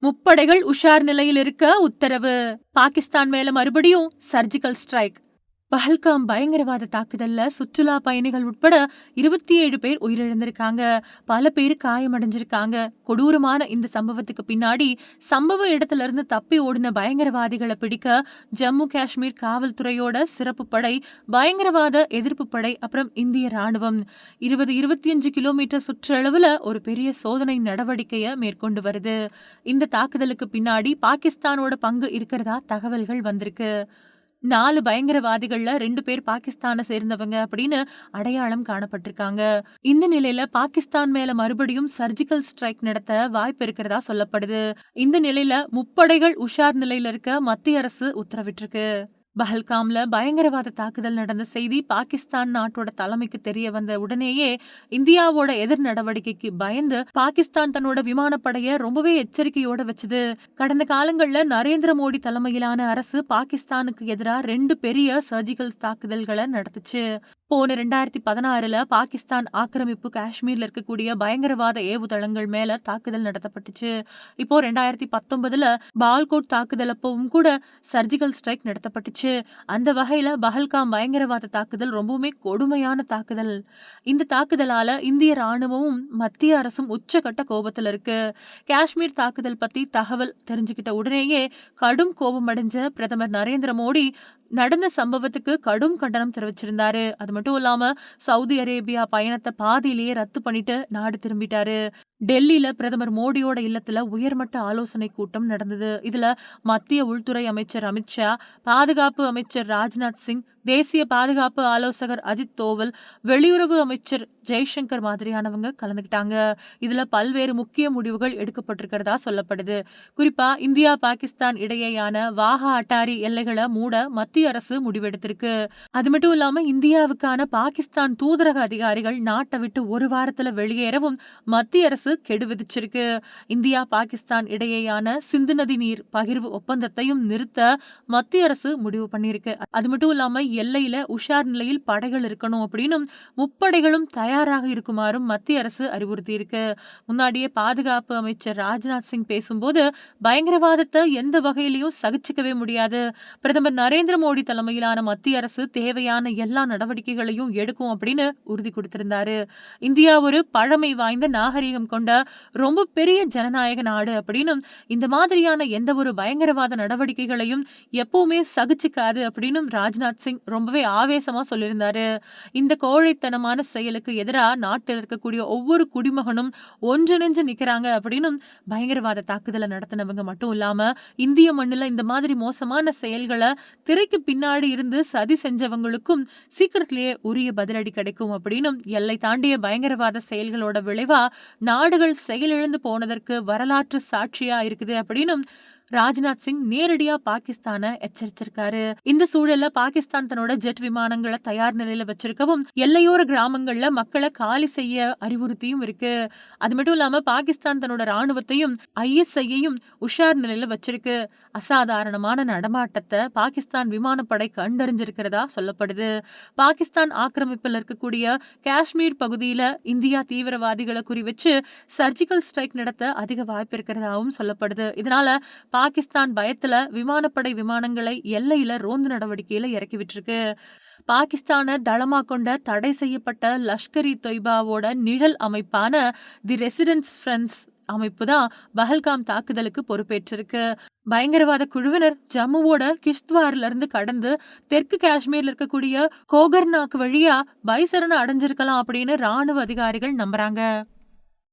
முப்படைகள் உஷார் நிலையில் இருக்க உத்தரவு. பாகிஸ்தான் மேல மறுபடியும் சர்ஜிக்கல் ஸ்ட்ரைக் பஹல்காம் பயங்கரவாத தாக்குதல்ல சுற்றுலா பயணிகள் உட்பட இருபத்தி ஏழு பேர் உயிரிழந்திருக்காங்க. பல பேர் காயமடைஞ்சிருக்காங்க. கொடூரமான இந்த சம்பவத்துக்கு பின்னாடி சம்பவ இடத்துல இருந்து தப்பி ஓடின பயங்கரவாதிகளை பிடிக்க ஜம்மு காஷ்மீர் காவல்துறையோட சிறப்பு படை பயங்கரவாத எதிர்ப்பு படை அப்புறம் இந்திய ராணுவம். இருபது இருபத்தி அஞ்சு கிலோமீட்டர் சுற்றளவுல ஒரு பெரிய சோதனை நடவடிக்கையை மேற்கொண்டு வருது. இந்த தாக்குதலுக்கு பின்னாடி பாகிஸ்தானோட பங்கு இருக்கிறதா தகவல்கள் வந்திருக்கு. நாலு பயங்கரவாதிகள்ல ரெண்டு பேர் பாகிஸ்தானை சேர்ந்தவங்க அப்படின்னு அடையாளம் காணப்பட்டிருக்காங்க. இந்த நிலையில பாகிஸ்தான் மேல மறுபடியும் சர்ஜிக்கல் ஸ்ட்ரைக் நடத்த வாய்ப்பு இருக்கிறதா சொல்லப்படுது. இந்த நிலையில முப்படைகள் உஷார் நிலையில இருக்க மத்திய அரசு உத்தரவிட்டிருக்கு. பஹல்காம்ல பயங்கரவாத தாக்குதல் நடந்த செய்தி பாகிஸ்தான் நாட்டோட தலைமைக்கு தெரிய வந்த உடனேயே இந்தியாவோட எதிர் நடவடிக்கைக்கு பயந்து பாகிஸ்தான் தன்னோட விமானப்படைய ரொம்பவே எச்சரிக்கையோட வச்சது. கடந்த காலங்கள்ல நரேந்திர மோடி தலைமையிலான அரசு பாகிஸ்தானுக்கு எதிராக ரெண்டு பெரிய சர்ஜிக்கல் தாக்குதல்களை நடத்துச்சு. போன ரெண்டாயிரத்தி பதினாறுல பாகிஸ்தான் ஆக்கிரமிப்பு காஷ்மீர்ல இருக்கக்கூடிய பயங்கரவாத ஏவுதளங்கள் மேல தாக்குதல் நடத்தப்பட்டுச்சு. இப்போ ரெண்டாயிரத்தி பத்தொன்பதுல பால்கோட் தாக்குதல் அப்பவும் கூட சர்ஜிக்கல் ஸ்ட்ரைக் நடத்தப்பட்டுச்சு. இருந்துச்சு அந்த வகையில பஹல்காம் பயங்கரவாத தாக்குதல் ரொம்பவுமே கொடுமையான தாக்குதல். இந்த தாக்குதலால இந்திய ராணுவமும் மத்திய அரசும் உச்சகட்ட கோபத்துல இருக்கு. காஷ்மீர் தாக்குதல் பத்தி தகவல் தெரிஞ்சுக்கிட்ட உடனேயே கடும் கோபம் அடைஞ்ச பிரதமர் நரேந்திர மோடி நடந்த சம்பவத்துக்கு கடும் கண்டனம் தெரிவிச்சிருந்தாரு. அது மட்டும் இல்லாம சவுதி அரேபியா பயணத்தை பாதியிலேயே ரத்து பண்ணிட்டு நாடு திரும்பிட்டாரு. டெல்லியில பிரதமர் மோடியோட இல்லத்துல உயர்மட்ட ஆலோசனை கூட்டம் நடந்தது. இதுல மத்திய உள்துறை அமைச்சர் அமித்ஷா பாதுகாப்பு அமைச்சர் ராஜ்நாத் சிங் தேசிய பாதுகாப்பு ஆலோசகர் அஜித் தோவல் வெளியுறவு அமைச்சர் ஜெய்சங்கர் மாதிரியானவங்க கலந்துக்கிட்டாங்க இதுல பல்வேறு முக்கிய முடிவுகள் எடுக்கப்பட்டிருக்கிறதா சொல்லப்படுது. குறிப்பா இந்தியா பாகிஸ்தான் இடையேயான வாகா அட்டாரி எல்லைகளை மூட மத்திய அரசு முடிவெடுத்திருக்கு. அது மட்டும் இல்லாம இந்தியாவுக்கான பாகிஸ்தான் தூதரக அதிகாரிகள் நாட்டை விட்டு ஒரு வாரத்துல வெளியேறவும் மத்திய அரசு அரசு கெடு விதிச்சிருக்கு. இந்தியா பாகிஸ்தான் இடையேயான சிந்து நதி நீர் பகிர்வு ஒப்பந்தத்தையும் நிறுத்த மத்திய அரசு முடிவு பண்ணியிருக்கு. அது மட்டும் இல்லாம எல்லையில உஷார் நிலையில் படைகள் இருக்கணும் அப்படின்னு முப்படைகளும் தயாராக இருக்குமாறும் மத்திய அரசு அறிவுறுத்தி இருக்கு முன்னாடியே பாதுகாப்பு அமைச்சர் ராஜ்நாத் சிங் பேசும்போது பயங்கரவாதத்தை எந்த வகையிலையும் சகிச்சுக்கவே முடியாது. பிரதமர் நரேந்திர மோடி தலைமையிலான மத்திய அரசு தேவையான எல்லா நடவடிக்கைகளையும் எடுக்கும் அப்படின்னு உறுதி கொடுத்திருந்தாரு. இந்தியா ஒரு பழமை வாய்ந்த நாகரீகம் கொண்ட கொண்ட ரொம்ப பெரிய ஜனநாயக நாடு அப்படின்னும் இந்த மாதிரியான எந்த ஒரு பயங்கரவாத நடவடிக்கைகளையும் எப்பவுமே சகிச்சுக்காது அப்படின்னும் ராஜ்நாத் சிங் ரொம்பவே ஆவேசமா சொல்லியிருந்தாரு. இந்த கோழைத்தனமான செயலுக்கு எதிராக நாட்டில் இருக்கக்கூடிய ஒவ்வொரு குடிமகனும் ஒன்றிணைஞ்சு நிக்கிறாங்க அப்படின்னும் பயங்கரவாத தாக்குதலை நடத்தினவங்க மட்டும் இல்லாம இந்திய மண்ணில் இந்த மாதிரி மோசமான செயல்களை திரைக்கு பின்னாடி இருந்து சதி செஞ்சவங்களுக்கும் சீக்கிரத்திலேயே உரிய பதிலடி கிடைக்கும் அப்படின்னும் எல்லை தாண்டிய பயங்கரவாத செயல்களோட விளைவா நாடுகள் செயலிழந்து போனதற்கு வரலாற்று சாட்சியா இருக்குது அப்படின்னும் ராஜ்நாத் சிங் நேரடியா பாகிஸ்தான எச்சரிச்சிருக்காரு. இந்த சூழல்ல பாகிஸ்தான் தன்னோட ஜெட் விமானங்களை தயார் நிலையில வச்சிருக்கவும் எல்லையோர கிராமங்கள்ல மக்களை காலி செய்ய அறிவுறுத்தியும் இருக்கு. அது மட்டும் இல்லாம பாகிஸ்தான் தன்னோட ராணுவத்தையும் ஐஎஸ்ஐயையும் உஷார் நிலையில வச்சிருக்கு. அசாதாரணமான நடமாட்டத்தை பாகிஸ்தான் விமானப்படை கண்டறிஞ்சிருக்கிறதா சொல்லப்படுது. பாகிஸ்தான் ஆக்கிரமிப்பில் இருக்கக்கூடிய காஷ்மீர் பகுதியில இந்தியா தீவிரவாதிகளை குறி வச்சு சர்ஜிக்கல் ஸ்ட்ரைக் நடத்த அதிக வாய்ப்பு இருக்கிறதாவும் சொல்லப்படுது. இதனால பாகிஸ்தான் பயத்துல விமானப்படை விமானங்களை எல்லையில ரோந்து நடவடிக்கையில இறக்கி விட்டுருக்கு. பாகிஸ்தான தளமா கொண்ட தடை செய்யப்பட்ட லஷ்கர் இ தொய்பாவோட நிழல் அமைப்பான தி ரெசிடென்ஸ் ஃப்ரெண்ட்ஸ் அமைப்பு தான் பஹல்காம் தாக்குதலுக்கு பொறுப்பேற்றிருக்கு. பயங்கரவாத குழுவினர் ஜம்முவோட கிஷ்த்வார்ல இருந்து கடந்து தெற்கு காஷ்மீர்ல இருக்கக்கூடிய கோகர்நாக் வழியா பைசரனை அடைஞ்சிருக்கலாம் அப்படின்னு ராணுவ அதிகாரிகள் நம்புறாங்க.